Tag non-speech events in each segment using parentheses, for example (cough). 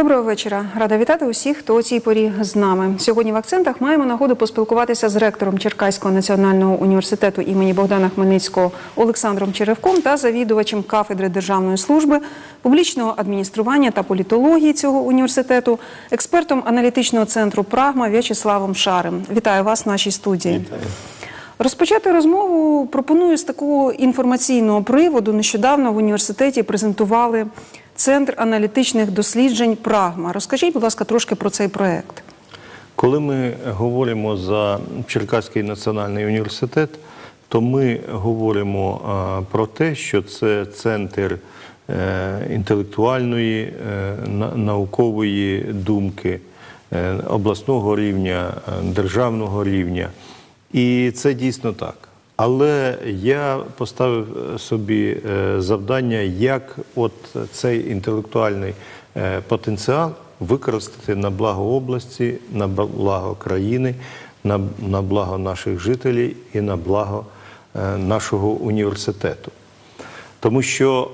Доброго вечора. Рада вітати усіх, хто у цій порі з нами. Сьогодні в акцентах маємо нагоду поспілкуватися з ректором Черкаського національного університету імені Богдана Хмельницького Олександром Черевком та завідувачем кафедри державної служби, публічного адміністрування та політології цього університету, експертом аналітичного центру Прагма В'ячеславом Шарем. Вітаю вас в нашій студії. Розпочати розмову пропоную з такого інформаційного приводу. Нещодавно в університеті презентували Центр аналітичних досліджень Прагма. Розкажіть, будь ласка, трошки про цей проект. Коли ми говоримо за Черкаський національний університет, то ми говоримо про те, що це центр е, інтелектуальної, е, наукової думки, е, обласного рівня, державного рівня. І це дійсно так. Але я поставив е, собі е, завдання, як от цей інтелектуальний е, потенціал використати на благо області, на благо країни, на, на благо наших жителів і на благо нашого університету. Тому що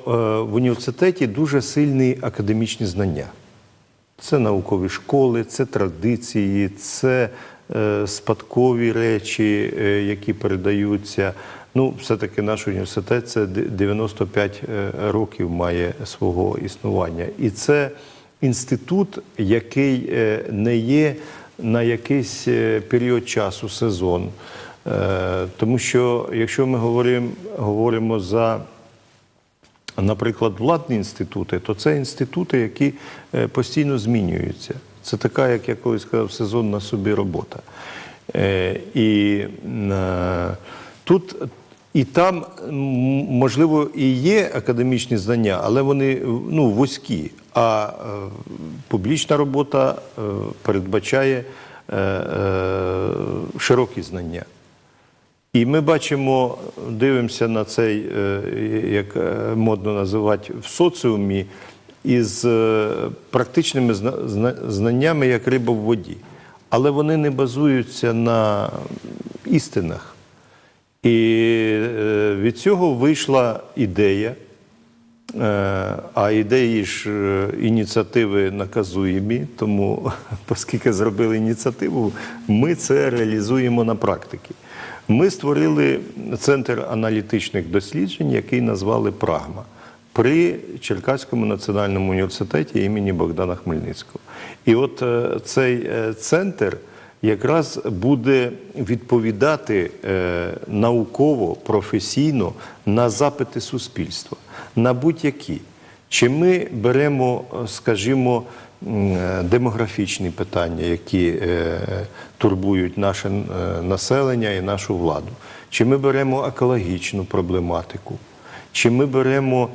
в університеті дуже сильні академічні знання. Це наукові школи, це традиції, це спадкові речі, е, які передаються. Ну, все-таки наш університет це 95 е, років має свого існування. І це інститут, який е, не є на якийсь е, період часу, сезон. Е, Тому що якщо ми говоримо, говоримо за наприклад, владні інститути, то це інститути, які е, постійно змінюються. Це така, як я колись сказав, сезонна собі робота. Е, І е, тут і там, можливо, і є академічні знання, але вони ну, вузькі. А е, публічна робота передбачає широкі знання. І ми бачимо, дивимося на цей, як модно називати, в соціумі із е, практичними зна- зна- знаннями, як риба в воді. Але вони не базуються на істинах. І е, від цього вийшла ідея. Е, А ідеї ж ініціативи наказуємі, тому, (laughs) оскільки зробили ініціативу, ми це реалізуємо на практиці. Ми створили центр аналітичних досліджень, який назвали Прагма при Черкаському національному університеті імені Богдана Хмельницького. І от е, цей е, центр якраз буде відповідати е, науково, професійно на запити суспільства, на будь-які. Чи ми беремо, скажімо, демографічні питання, які турбують наше населення і нашу владу? Чи ми беремо екологічну проблематику? Чи ми беремо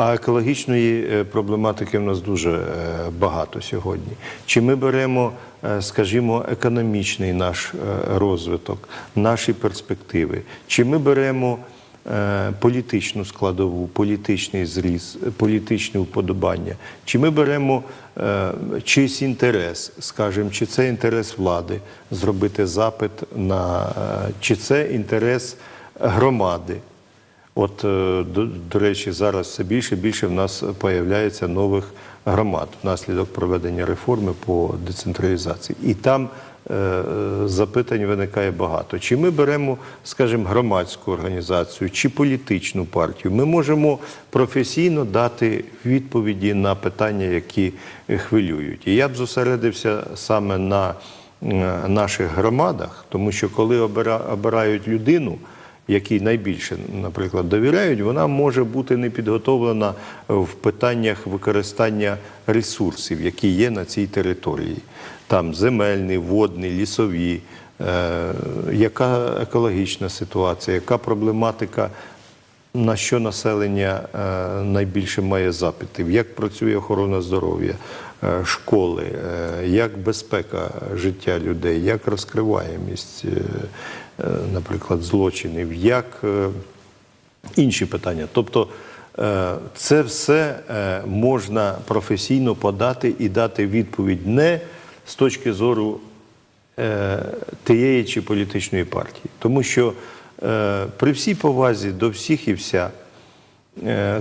а екологічної е, проблематики в нас дуже е, багато сьогодні. Чи ми беремо, е, скажімо, економічний наш розвиток, наші перспективи? Чи ми беремо політичну складову, політичний зріз, політичне вподобання? Чи ми беремо чийсь інтерес, скажімо, чи це інтерес влади зробити запит на чи це інтерес громади? От, е, до, до речі, зараз все більше і більше в нас появляється нових громад внаслідок проведення реформи по децентралізації. І там е, е, запитань виникає багато. Чи ми беремо, скажімо, громадську організацію чи політичну партію? Ми можемо професійно дати відповіді на питання, які хвилюють. І я б зосередився саме на е, наших громадах, тому що коли обира- обирають людину, якій найбільше, наприклад, довіряють, вона може бути не підготовлена в питаннях використання ресурсів, які є на цій території. Там земельні, водні, лісові, е, яка екологічна ситуація, яка проблематика на що населення е, найбільше має запитів, як працює охорона здоров'я, е, школи, як безпека життя людей, як розкриваємість, наприклад, злочинів, як е, інші питання. Тобто е, це все е, можна професійно подати і дати відповідь не з точки зору е, тієї чи політичної партії. Тому що е, при всій повазі до всіх і вся, Е,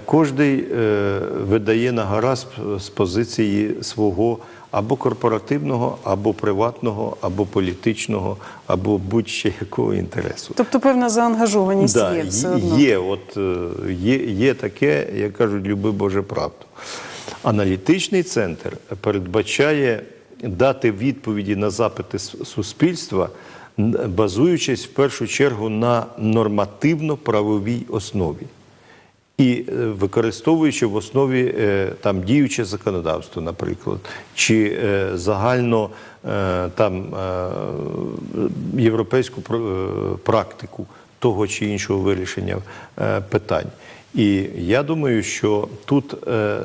Кожний е, видає на гаразд з позиції свого або корпоративного, або приватного, або політичного, або будь-ще якого інтересу. Тобто певна заангажованість Да, є все одно. Є, от, е, є, є таке, як кажуть, люби Боже правду. Аналітичний центр передбачає дати відповіді на запити суспільства, базуючись в першу чергу на нормативно-правовій основі. І е, використовуючи в основі е, там діюче законодавство, наприклад, чи е, загально там європейську пр- практику того чи іншого вирішення питань. І я думаю, що тут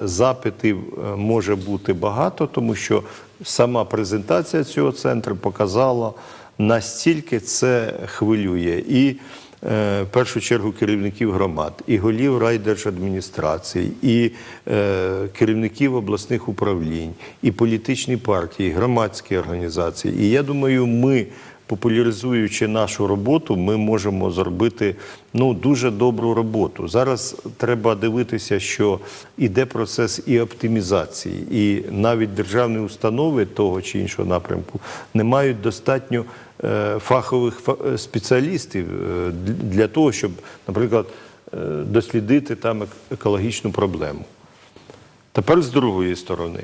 запитів може бути багато, тому що сама презентація цього центру показала, настільки це хвилює. І в першу чергу керівників громад, і голів райдержадміністрацій, і е, керівників обласних управлінь, і політичні партії, і громадські організації. І я думаю, ми, популяризуючи нашу роботу, ми можемо зробити ну, дуже добру роботу. Зараз треба дивитися, що іде процес і оптимізації, і навіть державні установи того чи іншого напрямку не мають достатньо е, фахових е, спеціалістів е, для того, щоб, наприклад, е, дослідити там екологічну проблему. Тепер з другої сторони,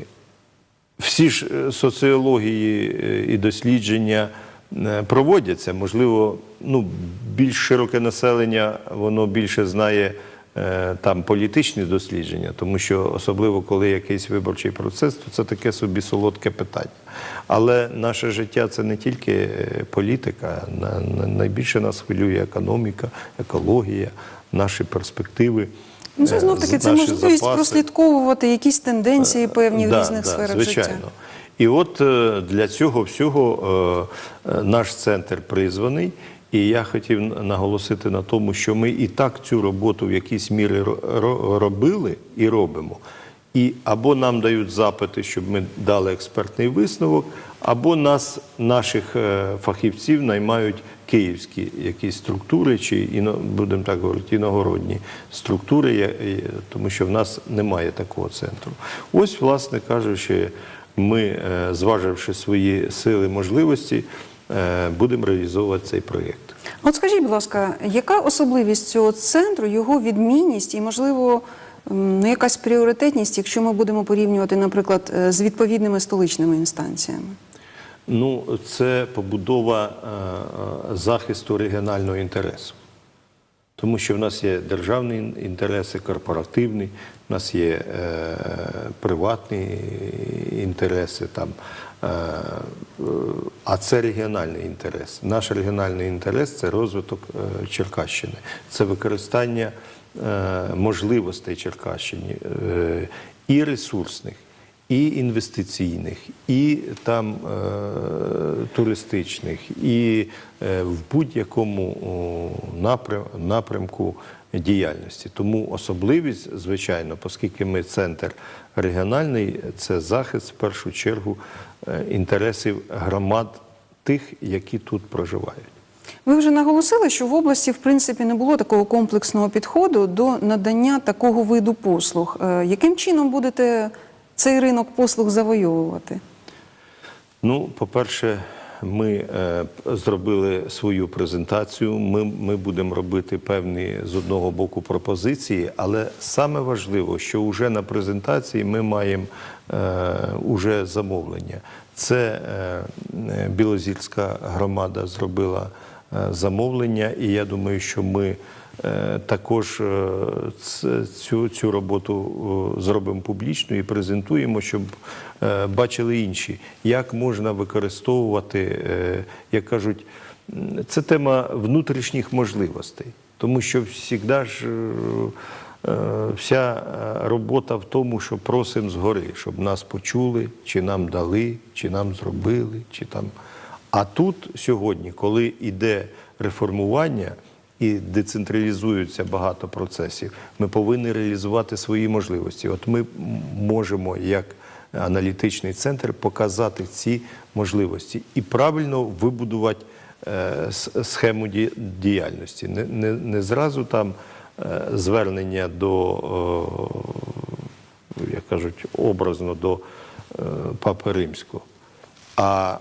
всі ж е, соціології е, і дослідження е, проводяться. Можливо, ну, більш широке населення воно більше знає е, там політичні дослідження, тому що особливо коли якийсь виборчий процес, то це таке собі солодке питання. Але наше життя це не тільки е, політика, на- на- найбільше нас хвилює економіка, екологія, наші перспективи. Ну, це е, знов таки це можливість запаси. прослідковувати якісь тенденції певні в різних да, сферах звичайно. життя. І от е, для цього всього е, е, наш центр призваний. І я хотів наголосити на тому, що ми і так цю роботу в якійсь мірі ро- ро- робили і робимо. І або нам дають запити, щоб ми дали експертний висновок, або нас, наших е, фахівців, наймають київські якісь структури, чи будемо так говорити, іногородні структури, тому що в нас немає такого центру. Ось, власне кажучи, ми, е, зваживши свої сили, можливості, будемо реалізовувати цей проєкт. От скажіть, будь ласка, яка особливість цього центру, його відмінність і, можливо, ну, якась пріоритетність, якщо ми будемо порівнювати, наприклад, е, з відповідними столичними інстанціями? Ну, це побудова е, е, захисту регіонального інтересу. Тому що в нас є державні інтереси, корпоративні, в нас є е, приватні інтереси, там, е, е, а це регіональний інтерес. Наш регіональний інтерес це розвиток е, Черкащини, це використання е, можливостей Черкащини е, і ресурсних, і інвестиційних, і там туристичних, і в будь-якому напрям, напрямку діяльності. Тому особливість, звичайно, оскільки ми центр регіональний, це захист в першу чергу інтересів громад тих, які тут проживають. Ви вже наголосили, що в області в принципі не було такого комплексного підходу до надання такого виду послуг. Е, Яким чином будете цей ринок послуг завойовувати? Ну, по-перше, ми е, зробили свою презентацію. Ми, ми будемо робити певні з одного боку пропозиції, але саме важливо, що вже на презентації ми маємо е, уже замовлення. Це е, е, громада зробила е, замовлення, і я думаю, що ми. Е, Також е, цю, цю роботу е, зробимо публічно і презентуємо, щоб е, бачили інші, як можна використовувати, е, як кажуть, це тема внутрішніх можливостей, тому що завжди ж е, е, вся е, робота в тому, що просимо згори, щоб нас почули, чи нам дали, чи нам зробили, чи там. А тут сьогодні, коли йде реформування і децентралізуються багато процесів, ми повинні реалізувати свої можливості. От ми можемо, як аналітичний центр, показати ці можливості і правильно вибудувати е, схему діяльності. Не, не, не зразу там е, звернення до, е, як кажуть, образно до е, Папи Римського. А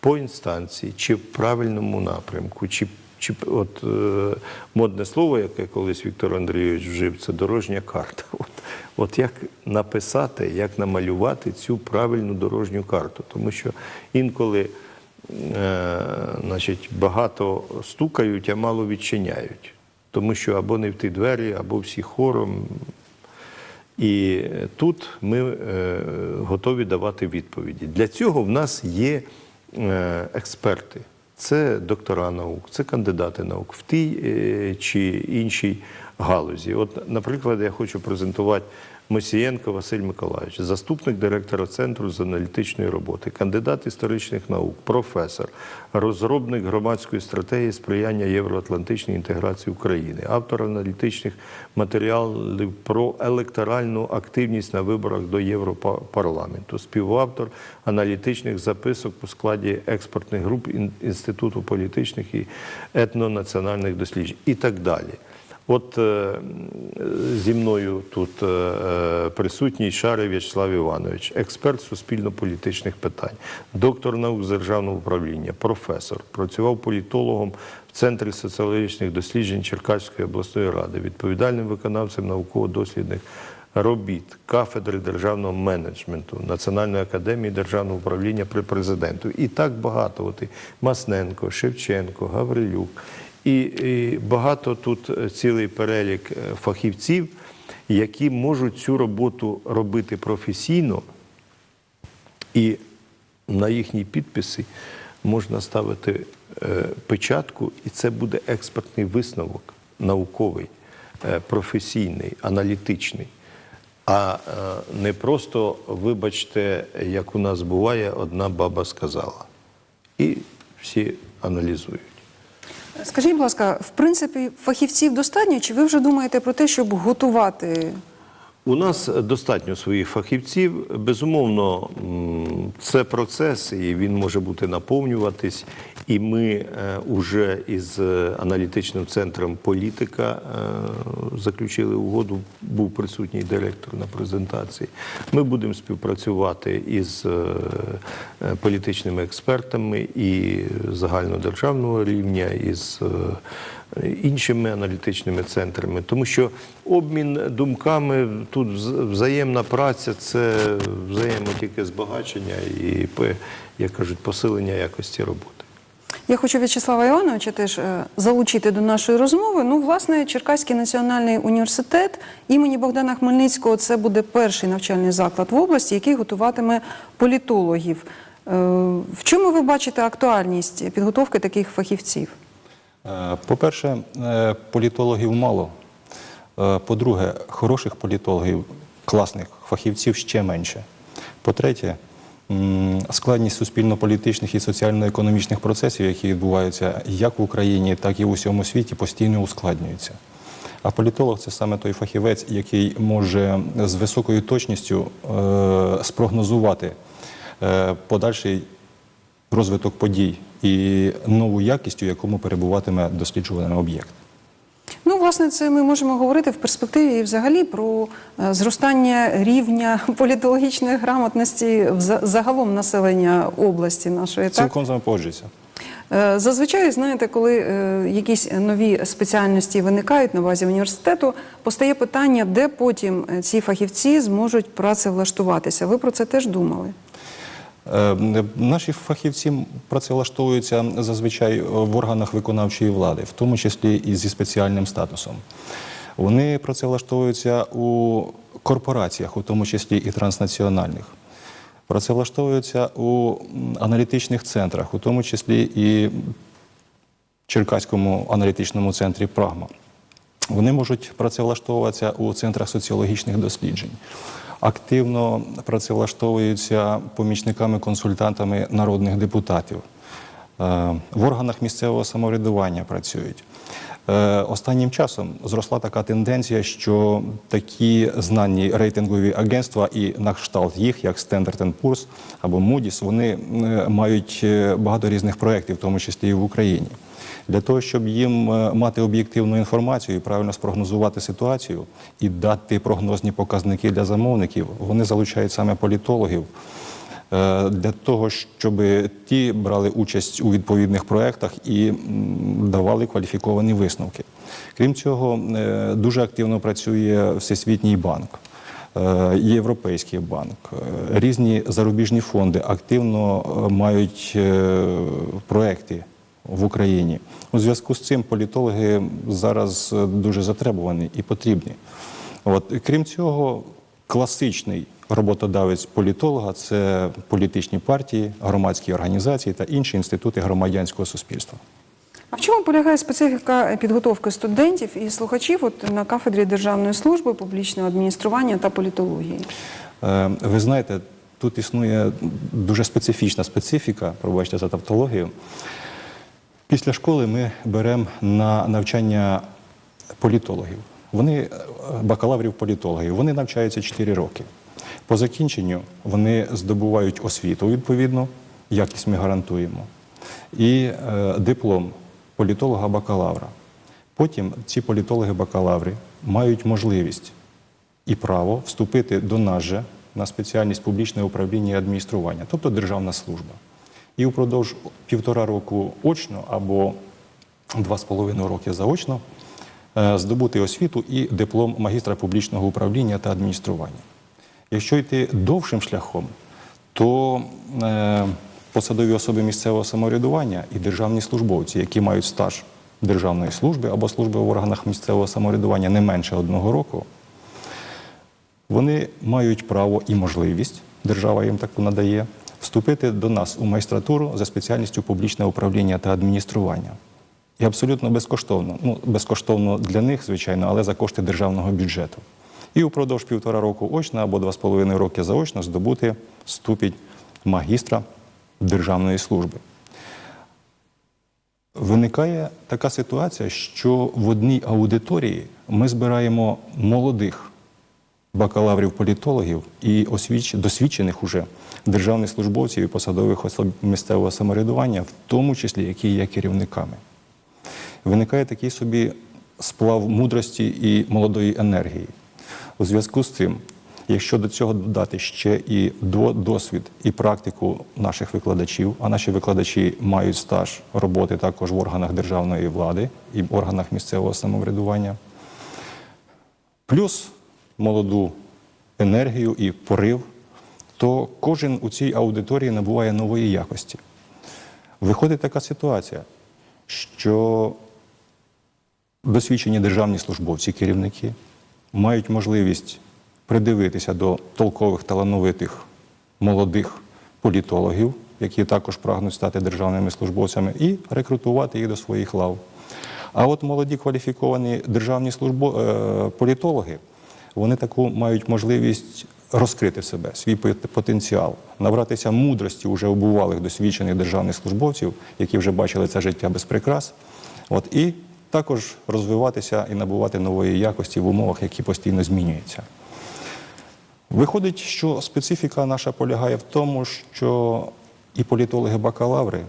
по інстанції, чи в правильному напрямку, чи, чи от е, модне слово, яке колись Віктор Андрійович вжив, це дорожня карта. (laughs) От, от як написати, як намалювати цю правильну дорожню карту, тому що інколи е, значить, багато стукають, а мало відчиняють. Тому що або не в ті двері, або всі хором. І тут ми е, готові давати відповіді. Для цього в нас є е, експерти. Це доктора наук, це кандидати наук в тій е, чи іншій галузі. От, наприклад, я хочу презентувати Мосієнко Василь Миколаївич, заступник директора Центру з аналітичної роботи, кандидат історичних наук, професор, розробник громадської стратегії сприяння євроатлантичній інтеграції України, автор аналітичних матеріалів про електоральну активність на виборах до Європарламенту, співавтор аналітичних записок у складі експертних груп Інституту політичних і етнонаціональних досліджень і так далі. От е, зі мною тут е, е, присутній Шарий В'ячеслав Іванович, експерт суспільно-політичних питань, доктор наук з державного управління, професор, працював політологом в Центрі соціологічних досліджень Черкаської обласної ради, відповідальним виконавцем науково-дослідних робіт кафедри державного менеджменту Національної академії державного управління при президенту. І так багато. От і Масненко, Шевченко, Гаврилюк. І, і багато тут е, цілий перелік е, фахівців, які можуть цю роботу робити професійно, і на їхні підписи можна ставити е, печатку, і це буде експертний висновок, науковий, професійний, аналітичний. А не просто, вибачте, як у нас буває, одна баба сказала. І всі аналізують. Скажіть, будь ласка, в принципі, фахівців достатньо, чи ви вже думаєте про те, щоб готувати? У нас достатньо своїх фахівців. Безумовно, це процес, і він може бути наповнюватись. І ми вже із е, аналітичним центром політика е, заключили угоду. Був присутній директор на презентації. Ми будемо співпрацювати із е, е, політичними експертами і загальнодержавного рівня, із е, іншими аналітичними центрами, тому що обмін думками тут взаємна праця це взаємо тільки збагачення і як кажуть, посилення якості роботи. Я хочу В'ячеслава Івановича теж е, залучити до нашої розмови. Ну, власне, Черкаський національний університет імені Богдана Хмельницького це буде перший навчальний заклад в області, який готуватиме політологів. Е, В чому ви бачите актуальність підготовки таких фахівців? Е, По-перше, політологів мало. По-друге, хороших політологів, класних фахівців ще менше. По-третє, складність суспільно-політичних і соціально-економічних процесів, які відбуваються як в Україні, так і в усьому світі, постійно ускладнюється. А політолог це саме той фахівець, який може з високою точністю е, спрогнозувати е, подальший розвиток подій і нову якість, у якому перебуватиме досліджуваний об'єкт. Власне, це ми можемо говорити в перспективі і взагалі про е, зростання рівня (laughs) політологічної грамотності загалом населення області нашої. Цілком з вами погоджуюся. Е, Зазвичай, знаєте, коли е, якісь нові спеціальності виникають на базі університету, постає питання, де потім ці фахівці зможуть працевлаштуватися. Ви про це теж думали? Е, Наші фахівці працевлаштовуються зазвичай в органах виконавчої влади, в тому числі і зі спеціальним статусом. Вони працевлаштовуються у корпораціях, у тому числі і транснаціональних. Працевлаштовуються у аналітичних центрах, у тому числі і Черкаському аналітичному центрі Прагма. Вони можуть працевлаштовуватися у центрах соціологічних досліджень. Активно працевлаштовуються помічниками-консультантами народних депутатів. Е, В органах місцевого самоврядування працюють. Е, Останнім часом зросла така тенденція, що такі знані рейтингові агентства і на кшталт їх, як Standard Poor's або Moody's, вони е, мають багато різних проєктів, в тому числі і в Україні. Для того, щоб їм е, мати об'єктивну інформацію і правильно спрогнозувати ситуацію і дати прогнозні показники для замовників, вони залучають саме політологів е, для того, щоб ті брали участь у відповідних проєктах і давали кваліфіковані висновки. Крім цього, е, дуже активно працює Всесвітній банк. Європейський банк, різні зарубіжні фонди активно мають проекти в Україні. У зв'язку з цим політологи зараз е, дуже затребувані і потрібні. От, крім цього, класичний роботодавець політолога це політичні партії, громадські організації та інші інститути громадянського суспільства. А в чому полягає специфіка підготовки студентів і слухачів от, на кафедрі державної служби, публічного адміністрування та політології? Е, Ви знаєте, тут існує дуже специфічна специфіка, пробачте за тавтологію. Після школи ми беремо на навчання політологів. Вони е, бакалаврів політологів. Вони навчаються 4 роки. По закінченню вони здобувають освіту відповідно, якість ми гарантуємо, і е, диплом політолога-бакалавра. Потім ці політологи-бакалаври мають можливість і право вступити до нас же на спеціальність публічне управління і адміністрування, тобто державна служба. І впродовж півтора року очно або два з половиною роки заочно е, здобути освіту і диплом магістра публічного управління та адміністрування. Якщо йти довшим шляхом, то е, посадові особи місцевого самоврядування і державні службовці, які мають стаж державної служби або служби в органах місцевого самоврядування не менше одного року, вони мають право і можливість, держава їм таку надає, вступити до нас у майстратуру за спеціальністю публічне управління та адміністрування. І абсолютно безкоштовно. Ну, безкоштовно для них, звичайно, але за кошти державного бюджету. І упродовж півтора року очно або два з половиною роки заочно здобути ступінь магістра державної служби. Виникає така ситуація, що в одній аудиторії ми збираємо молодих бакалаврів-політологів і освіч... досвідчених уже державних службовців і посадових особ місцевого самоврядування, в тому числі, які є керівниками. Виникає такий собі сплав мудрості і молодої енергії. У зв'язку з цим, якщо до цього додати ще і досвід і практику наших викладачів, а наші викладачі мають стаж роботи також в органах державної влади і в органах місцевого самоврядування, плюс молоду енергію і порив, то кожен у цій аудиторії набуває нової якості. Виходить така ситуація, що досвідчені державні службовці, керівники мають можливість придивитися до толкових талановитих молодих політологів, які також прагнуть стати державними службовцями, і рекрутувати їх до своїх лав. А от молоді кваліфіковані державні службо... е, політологи, вони таку мають можливість розкрити себе, свій потенціал, набратися мудрості уже обувалих досвідчених державних службовців, які вже бачили це життя без прикрас. От, і також розвиватися і набувати нової якості в умовах, які постійно змінюються. Виходить, що специфіка наша полягає в тому, що і політологи-бакалаври,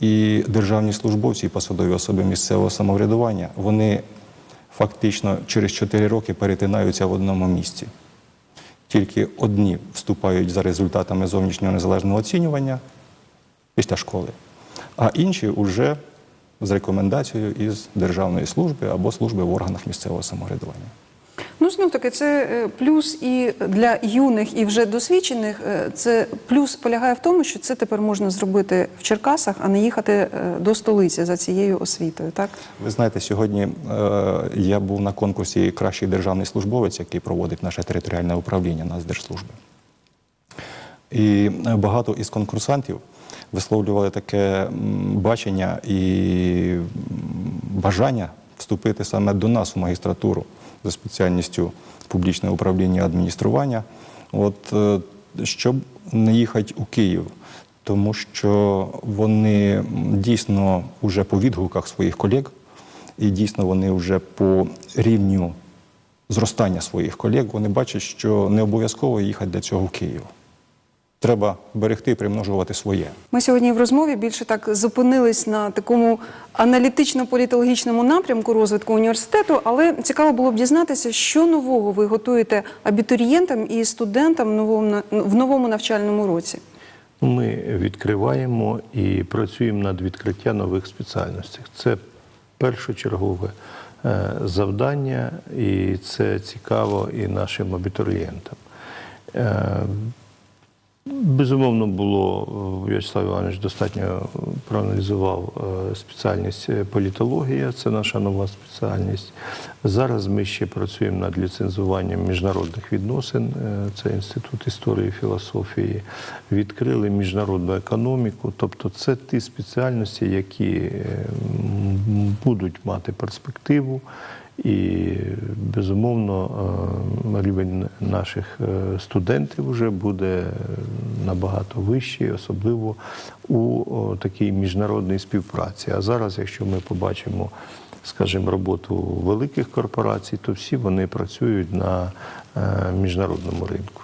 і державні службовці, і посадові особи місцевого самоврядування, вони фактично через 4 роки перетинаються в одному місці. Тільки одні вступають за результатами зовнішнього незалежного оцінювання після школи, а інші вже з рекомендацією із державної служби або служби в органах місцевого самоврядування. Ну, знов таки, це е, плюс і для юних, і вже досвідчених. е, Це плюс полягає в тому, що це тепер можна зробити в Черкасах, а не їхати е, до столиці за цією освітою. Так Ви знаєте, сьогодні я був на конкурсі Кращий державний службовець, який проводить наше територіальне управління Нацдержслужби. І багато із конкурсантів висловлювали таке бачення і бажання вступити саме до нас у магістратуру за спеціальністю публічне управління адміністрування, от, е, щоб не їхати у Київ. Тому що вони дійсно вже по відгуках своїх колег, і дійсно вони вже по рівню зростання своїх колег, вони бачать, що не обов'язково їхати для цього в Київ. Треба берегти і примножувати своє. Ми сьогодні в розмові більше так зупинились на такому аналітично-політологічному напрямку розвитку університету, але цікаво було б дізнатися, що нового ви готуєте абітурієнтам і студентам в новому, в новому навчальному році. Ми відкриваємо і працюємо над відкриттям нових спеціальностей. Це першочергове е, завдання, і це цікаво і нашим абітурієнтам. Е, Безумовно, було е, В'ячеслав Іванович достатньо проаналізував е, спеціальність е, політологія, це наша нова спеціальність. Зараз ми ще працюємо над ліцензуванням міжнародних відносин, е, це інститут історії і філософії. Відкрили міжнародну економіку, тобто це ті спеціальності, які е, будуть мати перспективу. І безумовно е, рівень наших е, студентів вже буде набагато вищий, особливо у такій міжнародній співпраці. А зараз, якщо ми побачимо, скажімо, роботу великих корпорацій, то всі вони працюють на е, міжнародному ринку.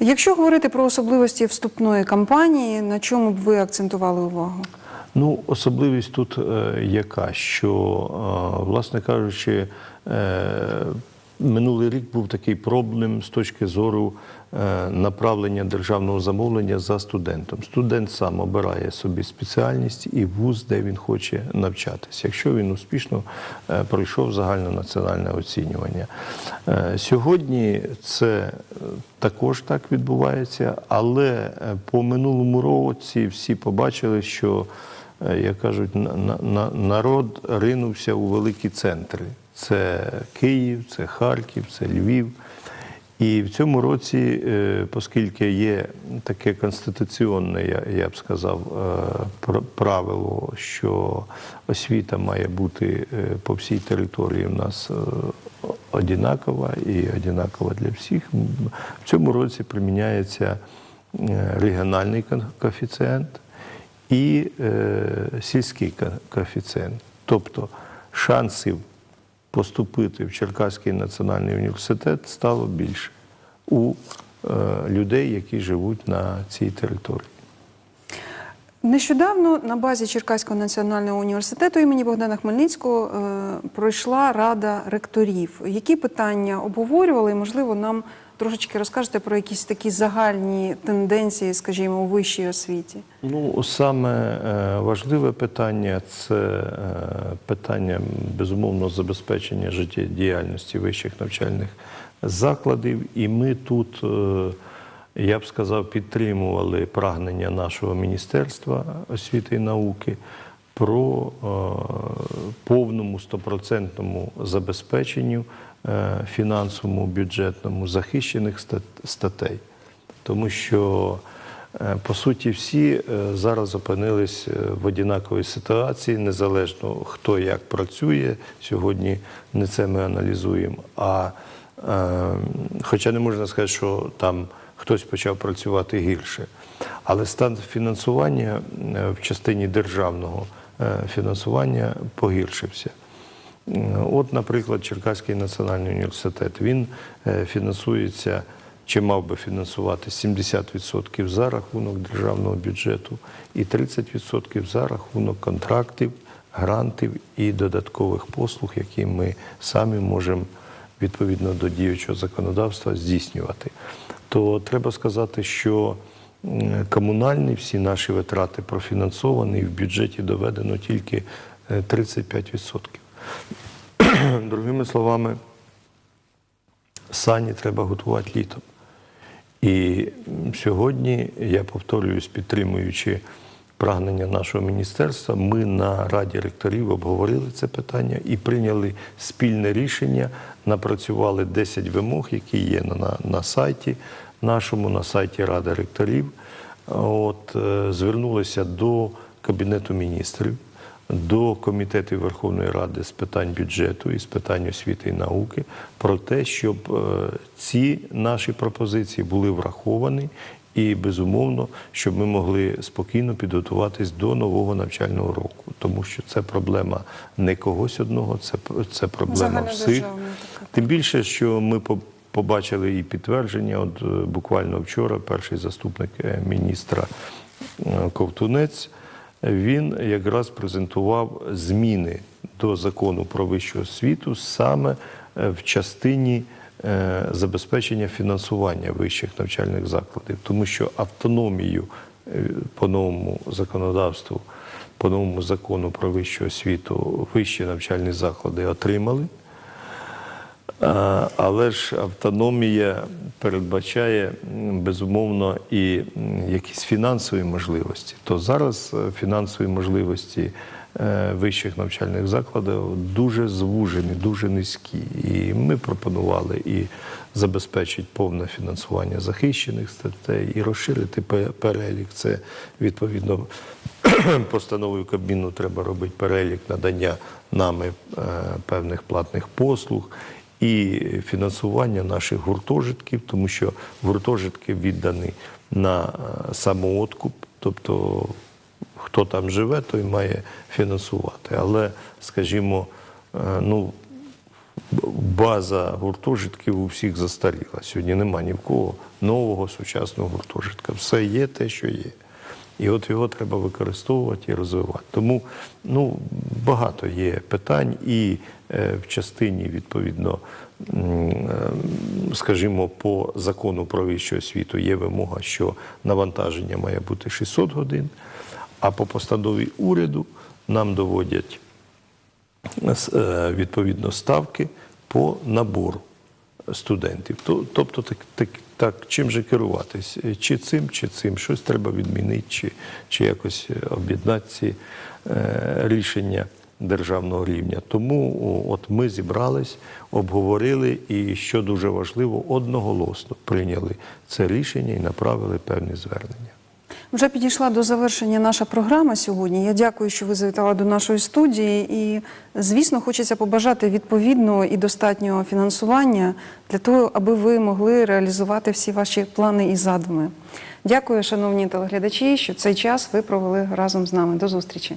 Якщо говорити про особливості вступної кампанії, на чому б ви акцентували увагу? Ну, особливість тут е, яка, що, е, власне кажучи, е, минулий рік був такий проблем з точки зору направлення державного замовлення за студентом. Студент сам обирає собі спеціальність і вуз, де він хоче навчатися, якщо він успішно пройшов загальнонаціональне оцінювання. Сьогодні це також так відбувається, але по минулому році всі побачили, що як кажуть, на- на- на- народ ринувся у великі центри. Це Київ, це Харків, це Львів. І в цьому році, е, оскільки є таке конституційне, я, б сказав, е, правило, що освіта має бути е, по всій території в нас е, одинакова і одинакова для всіх, в цьому році приміняється е, регіональний коефіцієнт і е, сільський ко- коефіцієнт. Тобто шансів поступити в Черкаський національний університет стало більше у е, людей, які живуть на цій території. Нещодавно на базі Черкаського національного університету імені Богдана Хмельницького е, пройшла рада ректорів. Які питання обговорювали? І, можливо, нам трошечки розкажете про якісь такі загальні тенденції, скажімо, у вищій освіті. Ну, саме е, важливе питання це е, питання безумовно забезпечення життєдіяльності вищих навчальних закладів. І ми тут, е, я б сказав, підтримували прагнення нашого Міністерства освіти і науки про повному стопроцентному забезпеченню фінансовому бюджетному захищених статей. Тому що Е, По суті, всі е, зараз опинились е, в однаковій ситуації, незалежно хто як працює. Сьогодні не це ми аналізуємо. А е, хоча не можна сказати, що там хтось почав працювати гірше. Але стан фінансування е, в частині державного е, фінансування погіршився. Е, От, наприклад, Черкаський національний університет він е, фінансується чи мав би фінансувати 70% за рахунок державного бюджету і 30% за рахунок контрактів, грантів і додаткових послуг, які ми самі можемо відповідно до діючого законодавства здійснювати. То треба сказати, що комунальні всі наші витрати профінансовані в бюджеті доведено тільки е, 35%. (clears throat) Другими словами, сані треба готувати літом. І сьогодні, я повторююсь, підтримуючи прагнення нашого міністерства, ми на Раді ректорів обговорили це питання і прийняли спільне рішення, напрацювали 10 вимог, які є на, на, на сайті нашому, на сайті Ради ректорів. От, е, звернулися до Кабінету міністрів до комітетів Верховної Ради з питань бюджету і з питань освіти і науки про те, щоб е, ці наші пропозиції були враховані. І безумовно, щоб ми могли спокійно підготуватись до нового навчального року, тому що це проблема не когось одного, це, це проблема всіх. Тим більше, що ми по- побачили і підтвердження. От е, буквально вчора перший заступник е, міністра Ковтунець він якраз презентував зміни до закону про вищу освіту саме е, в частині е, забезпечення фінансування вищих навчальних закладів, тому що автономію е, по новому законодавству, по новому закону про вищу освіту, вищі навчальні заклади отримали. Але ж автономія передбачає безумовно і якісь фінансові можливості. То зараз е, фінансові можливості е, вищих навчальних закладів дуже звужені, дуже низькі. І ми пропонували і забезпечити повне фінансування захищених статей, і розширити пе- перелік. Це відповідно (clears throat) постановою Кабміну треба робити перелік надання нами е, певних платних послуг і фінансування наших гуртожитків, тому що гуртожитки віддані на е, самооткуп, тобто хто там живе, той має фінансувати. Але, скажімо, е, ну, база гуртожитків у всіх застаріла. Сьогодні нема ні в кого нового сучасного гуртожитка. Все є те, що є. І от його треба використовувати і розвивати. Тому ну, багато є питань, і в частині, відповідно, е, скажімо, по закону про вищу освіту є вимога, що навантаження має бути 600 годин, а по постанові уряду нам доводять е, відповідно ставки по набору студентів. Тобто, так, так, так чим же керуватись? Е, Чи цим, чи цим? Щось треба відмінити, чи, чи якось е, об'єднати ці е, рішення державного рівня. Тому от ми зібрались, обговорили і, що дуже важливо, одноголосно прийняли це рішення і направили певні звернення. Вже підійшла до завершення наша програма сьогодні. Я дякую, що ви завітали до нашої студії. І, звісно, хочеться побажати відповідного і достатнього фінансування для того, аби ви могли реалізувати всі ваші плани і задуми. Дякую, шановні телеглядачі, що цей час ви провели разом з нами. До зустрічі.